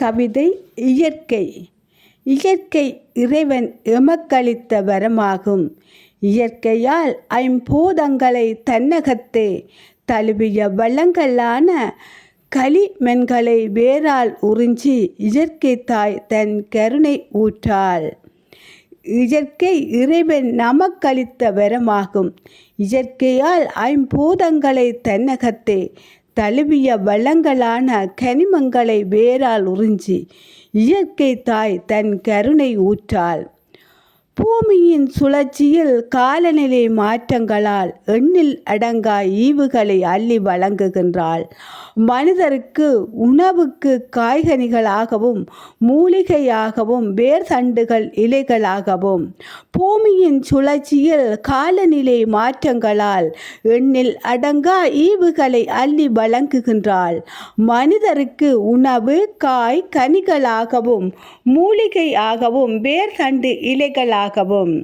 கவிதை இயற்கை. இயற்கை இறைவன் எமக்களித்த வரமாகும். இயற்கையால் ஐம்பூதங்களை தன்னகத்தே தழுவிய வளங்களான களிமென்களை வேரால் உறிஞ்சி இயற்கை தாய் தன் கருணை ஊற்றாள். இயற்கை இறைவன் நமக்களித்த வரமாகும். இயற்கையால் ஐம்பூதங்களை தன்னகத்தே தழுவிய வளங்களான கனிமங்களை வேரால் உறிஞ்சி இயற்கை தாய் தன் கருணை ஊற்றாள். பூமியின் சுழற்சியில் காலநிலை மாற்றங்களால் எண்ணில் அடங்கா ஈவுகளை அள்ளி வழங்குகின்றாள். மனிதருக்கு உணவுக்கு காய்கனிகளாகவும் மூலிகையாகவும் வேர் தண்டுகள் இலைகளாகவும். பூமியின் சுழற்சியில் காலநிலை மாற்றங்களால் எண்ணில் அடங்கா ஈவுகளை அள்ளி வழங்குகின்றாள். மனிதருக்கு உணவு காய் கனிகளாகவும் மூலிகையாகவும் வேர் தண்டு இலைகளாகவும் கூடாரங்களாகவும்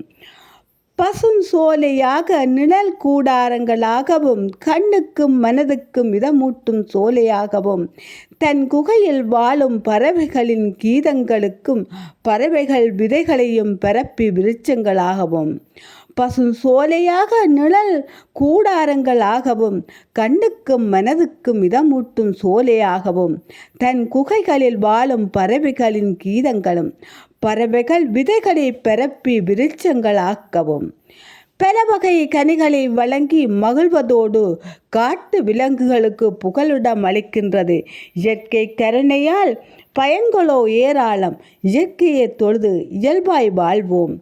பசும் சோலையாக நிழல் கூடாரங்களாகவும் கண்ணுக்கும் மனதுக்கும் இதமூட்டும் சோலையாகவும் தன் குகையில் வாழும் பறவைகளின் கீதங்களுக்கும் பறவைகள் விதைகளையும் பரப்பி விருட்சங்களாகவும் பசும் சோலையாக நிழல் கூடாரங்களாகவும் கண்ணுக்கும் மனதுக்கும் இதமூட்டும் சோலையாகவும். தன் குகைகளில் வாழும் பறவைகளின் கீதங்களும் பறவைகள் விதைகளை பரப்பி விருட்சங்களாக்கவும். பல வகை கனிகளை வழங்கி மகிழ்வதோடு காட்டு விலங்குகளுக்கு புகலிடம் அளிக்கின்றது. இயற்கை கருணையால் பயன்களோ ஏராளம் இயற்கையை தொழுது இயல்பாய் வாழ்வோம்.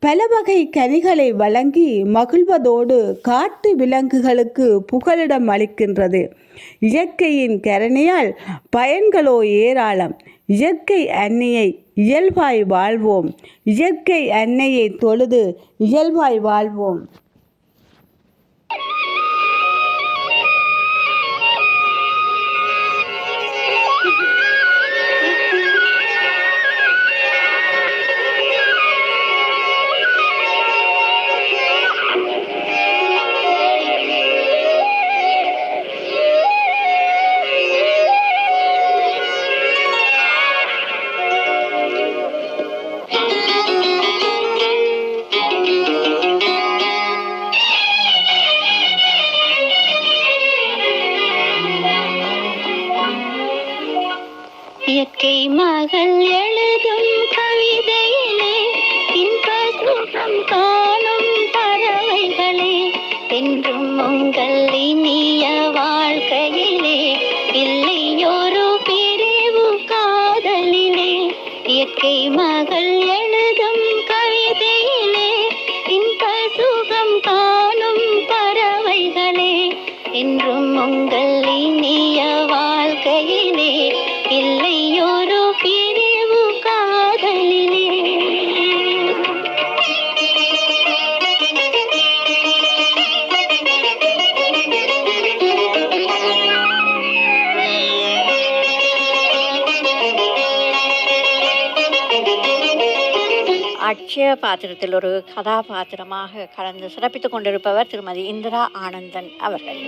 பல வகை கனிகளை வழங்கி மகிழ்வதோடு காட்டு விலங்குகளுக்கு புகலிடம் அளிக்கின்றது. இயற்கையின் கரணியால் பயன்களோ ஏராளம். இயற்கை அன்னையை இயல்பாய் வாழ்வோம். இயற்கை அன்னையை தொழுது இயல்பாய் வாழ்வோம். இயற்கை மகள் எழுதும் கவிதையிலே இன்பம் காணும் பறவைகளே என்றும் உங்கள் இனிய வாழ்க்கையிலே இல்லை பிரிவு காதலிலே இயற்கை மகள் எழுதும் கவிதையிலே இன்ப சுகம் காணும் பறவைகளே என்றும் உங்கள் அட்சய பாத்திரத்தில் ஒரு கதாபாத்திரமாக கலந்து சிறப்பித்துக் கொண்டிருப்பவர் திருமதி இந்திரா ஆனந்தன் அவர்கள்.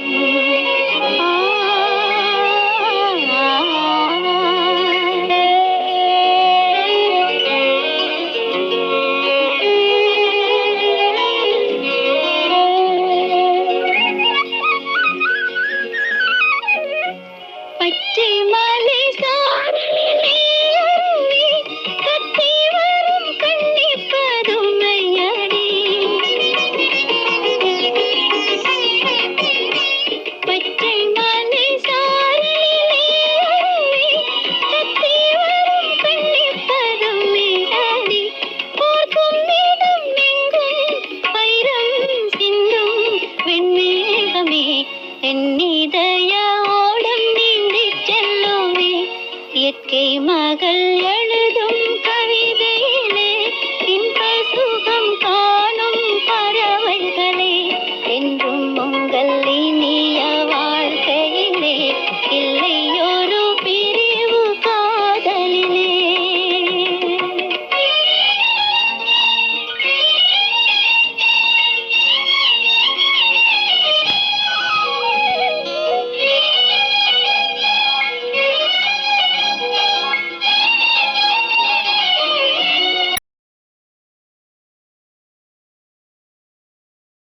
இயற்கை மகள்